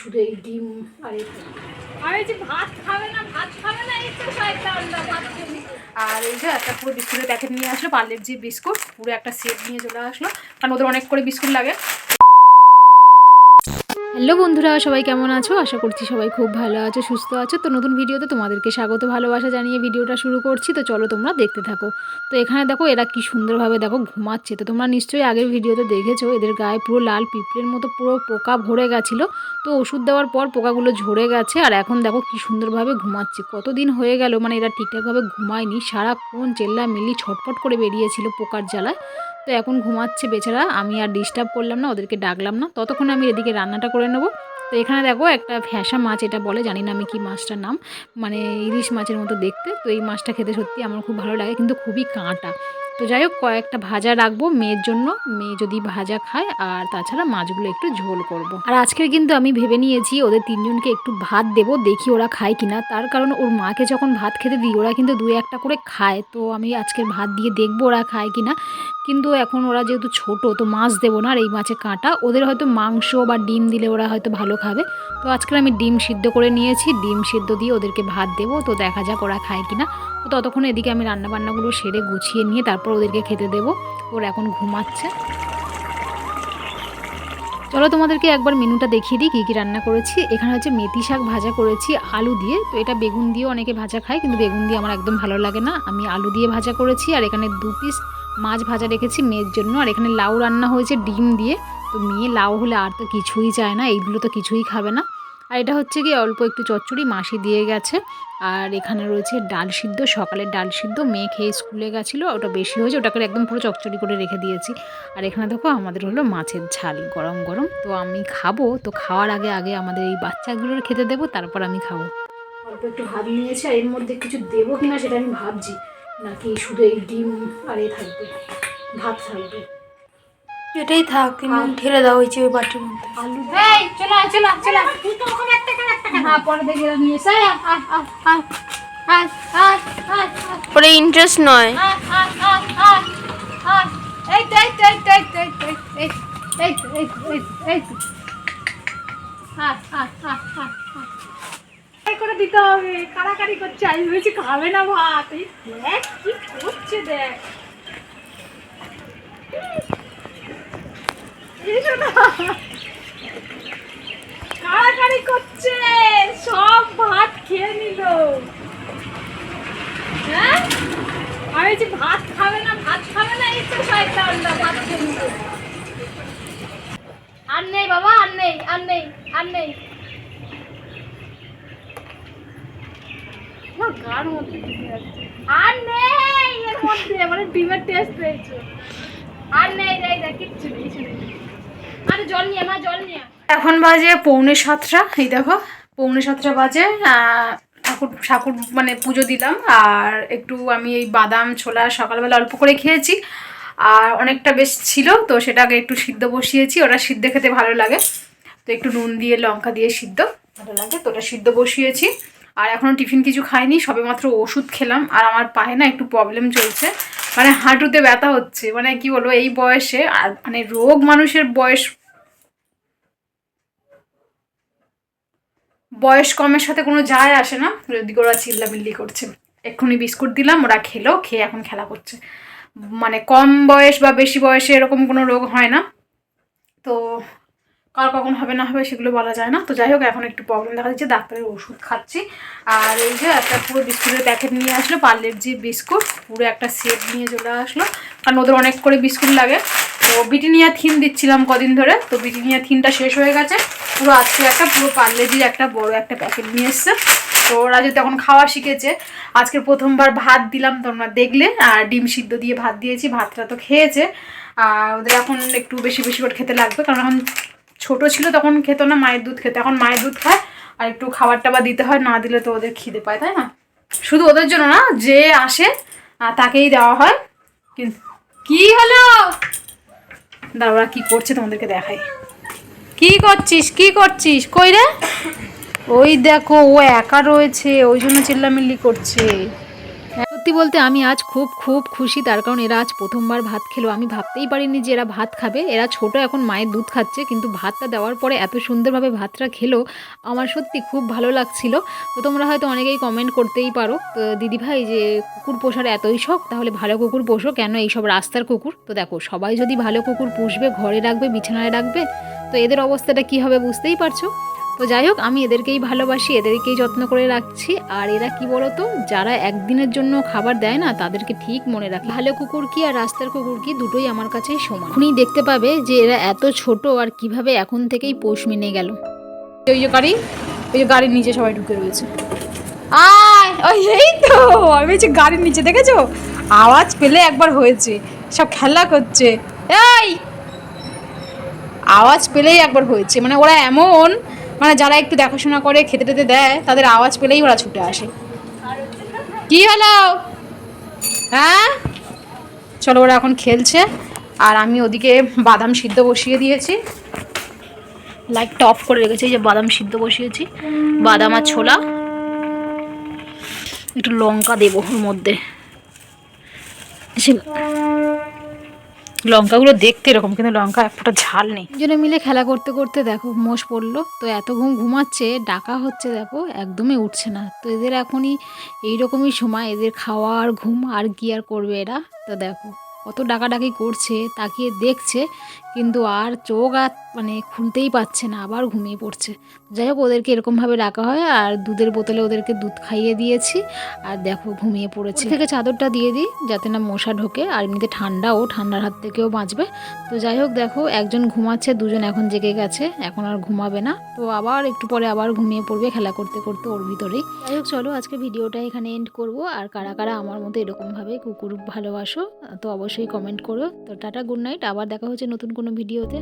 শুধু এই ডিম আর এই আমি যে ভাত খাবে না ভাত খাবে না এই তো আর এই যে একটা পুরো বিস্কুটের প্যাকেট নিয়ে আসলো পার্লের যে বিস্কুট পুরো একটা সেট নিয়ে চলে আসলো। কারণ ওদের অনেক করে বিস্কুট লাগে। হ্যালো বন্ধুরা, সবাই কেমন আছো? আশা করছি সবাই খুব ভালো আছো, সুস্থ আছো। তো নতুন ভিডিওতে তোমাদেরকে স্বাগত, ভালোবাসা জানিয়ে ভিডিওটা শুরু করছি। তো চলো তোমরা দেখতে থাকো। তো এখানে দেখো, এরা কি সুন্দরভাবে দেখো ঘুমাচ্ছে। তো তোমরা নিশ্চয়ই আগের ভিডিওতে দেখেছ, এদের গায়ে পুরো লাল পিঁপড়ের মতো পুরো পোকা ভরে গেছিল। তো ওষুধ দেওয়ার পর পোকাগুলো ঝরে গেছে, আর এখন দেখো কি সুন্দরভাবে ঘুমাচ্ছে। কতদিন হয়ে গেল মানে এরা ঠিকঠাকভাবে ঘুমায়নি, সারাক্ষণ চেল্লা মিল্লি ছটফট করে বেরিয়েছিল পোকার জ্বালায়। তো এখন ঘুমাচ্ছে বেচারা। আমি আর ডিস্টার্ব করলাম না, ওদেরকে ডাকলাম না। ততক্ষণ আমি এদিকে রান্নাটা করে নেব। তো এখানে দেখো একটা ফ্যাসা মাছ এটা বলে, জানি না আমি কি মাছটার নাম। মানে ইলিশ মাছের মতো দেখতে। তো এই মাছটা খেতে সত্যি আমার খুব ভালো লাগে, কিন্তু খুবই কাঁটা। তো যাই হোক, কয়েকটা ভাজা রাখব মেয়ের জন্য। মেয়ে যদি ভাজা খায়, আর তাছাড়া মাছগুলো একটু ঝোল করব। আর আজকের কিন্তু আমি ভেবে নিয়েছি, ওদের তিনজনকে একটু ভাত দেবো, দেখি ওরা খায় কিনা। তার কারণ ওর মাকে যখন ভাত খেতে দিই, ওরা কিন্তু দুই একটা করে খায়। তো আমি আজকের ভাত দিয়ে দেখব ওরা খায় কিনা। কিন্তু এখন ওরা যেহেতু ছোট, তো মাছ দেবো না আর এই মাছে কাঁটা। ওদের হয়তো মাংস বা ডিম দিলে ওরা হয়তো ভালো খাবে। তো আজকে আমি ডিম সিদ্ধ করে নিয়েছি। ডিম সিদ্ধ দিয়ে ওদেরকে ভাত দেবো। তো দেখা যাক ওরা খায় কিনা। তো ততক্ষণ এদিকে আমি রান্নাবান্নাগুলো সেরে গুছিয়ে নিয়ে তারপর ওদেরকে খেতে দেবো। ওরা এখন ঘুমাচ্ছে। চলো তোমাদেরকে একবার মেনুটা দেখিয়ে দিই, কী কী রান্না করেছি। এখানে হচ্ছে মেথি শাক ভাজা করেছি, আলু দিয়ে। তো এটা বেগুন দিয়েও অনেকে ভাজা খায়, কিন্তু বেগুন দিয়ে আমার একদম ভালো লাগে না। আমি আলু দিয়ে ভাজা করেছি, আর এখানে দু পিস মাছ ভাজা রেখেছি মেয়ের জন্য। আর এখানে লাউ রান্না হয়েছে ডিম দিয়ে। তো মেয়ে লাউ হলে আর তো কিছুই চায় না, এইগুলো তো কিছুই খাবে না। আর এটা হচ্ছে কি অল্প একটু চচ্চড়ি, মাসি দিয়ে গেছে। আর এখানে রয়েছে ডাল সিদ্ধ, সকালের ডাল সিদ্ধ। মেয়ে খেয়ে স্কুলে গেছিল, ওটা বেশি হয়েছে, ওটাকে একদম পুরো চচ্চড়ি করে রেখে দিয়েছি। আর এখানে দেখো আমাদের হলো মাছের ঝাল, গরম গরম। তো আমি খাব, তো খাওয়ার আগে আগে আমাদের এই বাচ্চাগুলোর খেতে দেবো, তারপর আমি খাব। অল্প একটু ভাত নিয়েছি, আর এর মধ্যে কিছু দেবো কিনা সেটা আমি ভাবছি। নাকি শুধু এই ডিম আর এ থাকবে, ভাত থাকবে। এটাই থাক কিন্তু ঢেলে দেওয়া হয়েছে ওই বাটির মধ্যে আলু এই চলো চলো চলো তুই তো ওখানে একটা করে একটা হ্যাঁ পরে দেখে নিয়ে এসে ইন্টারেস্ট নয়। এই তো, এই তো, এই তো, এই তো, এই তো, এই তো, এই তো, এই তো, এই তো, এই তো। আয়, আয়, আয়, আয়, আয়। এই করে দিতে হবে কাড়াকাড়ি করছে আমি ভেবেছি খাবে না ভাত এই দেখ কি করছে দেখ। কাড়াকাড়ি করছে, সব ভাত খেয়ে নিল। হ্যাঁ? আমি যে ভাত খাবে না, ভাত খাবে না, এই তো শয়তান ভাত খেয়ে আর নেই বাবা, আর নেই আর নেই আর নেই। গার মধ্যে। আর নেই এর মধ্যে মানে ডিমের টেস্ট পেয়েছে আর নেই নেই নেই কিচ্ছু নেই কিছু নেই। এখন বাজে পৌনে সাতটা, এই দেখো, পৌনে সাতটা বাজে ঠাকুর ঠাকুর মানে পুজো দিলাম, আর একটু আমি এই বাদাম, ছোলা সকালবেলা অল্প করে খেয়েছি, আর অনেকটা বেশ ছিল, তো সেটাকে একটু সিদ্ধ বসিয়েছি, ওটা সিদ্ধ খেতে ভালো লাগে, তো একটু নুন দিয়ে, লঙ্কা দিয়ে সিদ্ধ, ভালো লাগে, তো ওটা সিদ্ধ বসিয়েছি, আর এখনও টিফিন কিছু খাইনি সবে মাত্র ওষুধ খেলাম, আর আমার পায়ে না একটু প্রবলেম চলছে মানে হাঁটুতে ব্যথা হচ্ছে। মানে কি বলব, এই বয়সে আর মানে রোগ মানুষের বয়স বয়স কমের সাথে কোনো যায় আসে না। যদি ওরা চিল্লামিল্লি করছে, এক্ষুনি বিস্কুট দিলাম, ওরা খেলো, খেয়ে এখন খেলা করছে। মানে কম বয়স বা বেশি বয়সে এরকম কোনো রোগ হয় না। তো কার কখন হবে, না হবে সেগুলো বলা যায় না। তো যাই হোক, এখন একটু প্রবলেম দেখা দিচ্ছে, ডাক্তারের ওষুধ খাচ্ছি। আর এই যে একটা পুরো বিস্কুটের প্যাকেট নিয়ে আসলো, পার্লের যে বিস্কুট, পুরো একটা সেট নিয়ে চলে আসলো। কারণ ওদের অনেক করে বিস্কুট লাগে। তো বিটিনিয়া থিম দিচ্ছিলাম কদিন ধরে। তো বিটিনিয়া থিমটা শেষ হয়ে গেছে। পুরো আজকে একটা, পুরো পার্লেজির একটা বড় একটা প্যাকেট নিয়ে এসছে। তো ওরা যে তখন খাওয়া শিখেছে, আজকে প্রথমবার ভাত দিলাম তোমরা দেখলে। আর ডিম সিদ্ধ দিয়ে ভাত দিয়েছি, ভাতটা তো খেয়েছে। আর ওদের এখন একটু বেশি বেশি করে খেতে লাগবে। কারণ এখন ছোট ছিল তখন খেত না, মায়ের দুধ খেতে। এখন মায়ের দুধ খায় আর একটু খাবার টাবার দিতে হয়, না দিলে তো ওদের খিদে পায়, তাই না? শুধু ওদের জন্য না, যে আসে তাকেই দেওয়া হয়। কিন্তু কি হলো? ওরা কি করছে তোমাদেরকে দেখাই। কি করছিস? কি করছিস? কই রে? ওই দেখো, ও একা রয়েছে, ওই জন্য চিল্লামিল্লি করছে। সত্যি বলতে আমি আজ খুব খুব খুশি। তার কারণ এরা আজ প্রথমবার ভাত খেলো। আমি ভাবতেই পারিনি যে এরা ভাত খাবে। এরা ছোট, এখন মায়ের দুধ খাচ্ছে, কিন্তু ভাতটা দেওয়ার পরে এত সুন্দরভাবে ভাতটা খেলো, আমার সত্যি খুব ভালো লাগছিল। তো তোমরা হয়তো অনেকেই কমেন্ট করতেই পারো। তো দিদিভাই, যে কুকুর পোষার এতই শখ, তাহলে ভালো কুকুর পোষো। কেন এইসব রাস্তার কুকুর? তো দেখো, সবাই যদি ভালো কুকুর পুষবে, ঘরে রাখবে, বিছানায় রাখবে, তো এদের অবস্থাটা কী হবে বুঝতেই পারছ? তো যাই হোক আমি এদেরকেই ভালোবাসি এদেরকেই যত্ন করে রাখছি। আর এরা কি বলতো যারা একদিনের জন্য খাবার দেয় না তাদেরকে ঠিক মনে রাখে। ভালো কুকুর কি আর রাস্তার কুকুর কি দুটোই আমার কাছে সমান। এখনই দেখতে পাবে যে এরা এত ছোট আর কীভাবে এখন থেকেই পোষ মেনে গেল। ওই যে গাড়ি ওই যে গাড়ির নিচে সবাই ঢুকে রয়েছে। আয়! ওই এই তো আমি বলছি গাড়ির নিচে দেখেছ? আওয়াজ পেলে একবার হয়েছে সব খেলা করছে। এই! আওয়াজ পেলেই একবার হয়েছে মানে ওরা এমন মানে যারা একটু দেখাশোনা করে, খেতে টেতে দেয়, তাদের আওয়াজ পেলেই ওরা ছুটে আসে। কি হলো? হ্যাঁ? চলো, ওরা এখন খেলছে। আর আমি ওদিকে বাদাম সিদ্ধ বসিয়ে দিয়েছি। লাইটটা অফ করে রেখেছি যে বাদাম সিদ্ধ বসিয়েছি। বাদাম আর ছোলা। একটু লঙ্কা দেবো ওর মধ্যে। লঙ্কাগুলো দেখতে এরকম, কিন্তু লঙ্কা একটা ঝাল নেই। দুজনে মিলে খেলা করতে করতে দেখো মোষ পড়ল। তো এত ঘুম ঘুমাচ্ছে, ডাকা হচ্ছে দেখো, একদমই উঠছে না। তো এদের এখনই এইরকমই সময়, এদের খাওয়া আর ঘুম আর কি আর করবে এরা? তো দেখো। কত ডাকাডাকি করছে, তাকিয়ে দেখছে, কিন্তু আর চোখ আর মানে খুলতেই পারছে না, আবার ঘুমিয়ে পড়ছে। যাই হোক, ওদেরকে এরকমভাবে রাখা হয়, আর দুধের বোতলে ওদেরকে দুধ খাইয়ে দিয়েছি। আর দেখো, ঘুমিয়ে পড়েছে। থেকে চাদরটা দিয়ে দিই, যাতে না মশা ঢোকে, আর এমনিতে ঠান্ডাও, ঠান্ডার হাত থেকেও বাঁচবে। তো যাই হোক, দেখো, একজন ঘুমাচ্ছে, দুজন এখন জেগে গেছে, এখন আর ঘুমাবে না। তো আবার একটু পরে আবার ঘুমিয়ে পড়বে খেলা করতে করতে ওর ভিতরেই। যাই হোক, চলো, আজকে ভিডিওটা এখানে এন্ড করব। আর কারা কারা আমার মতো এরকমভাবে কুকুর ভালোবাসো, তো অবশ্যই কমেন্ট করো। তো টাটা গুড নাইট আবার দেখা হচ্ছে নতুন কোনো ভিডিওতে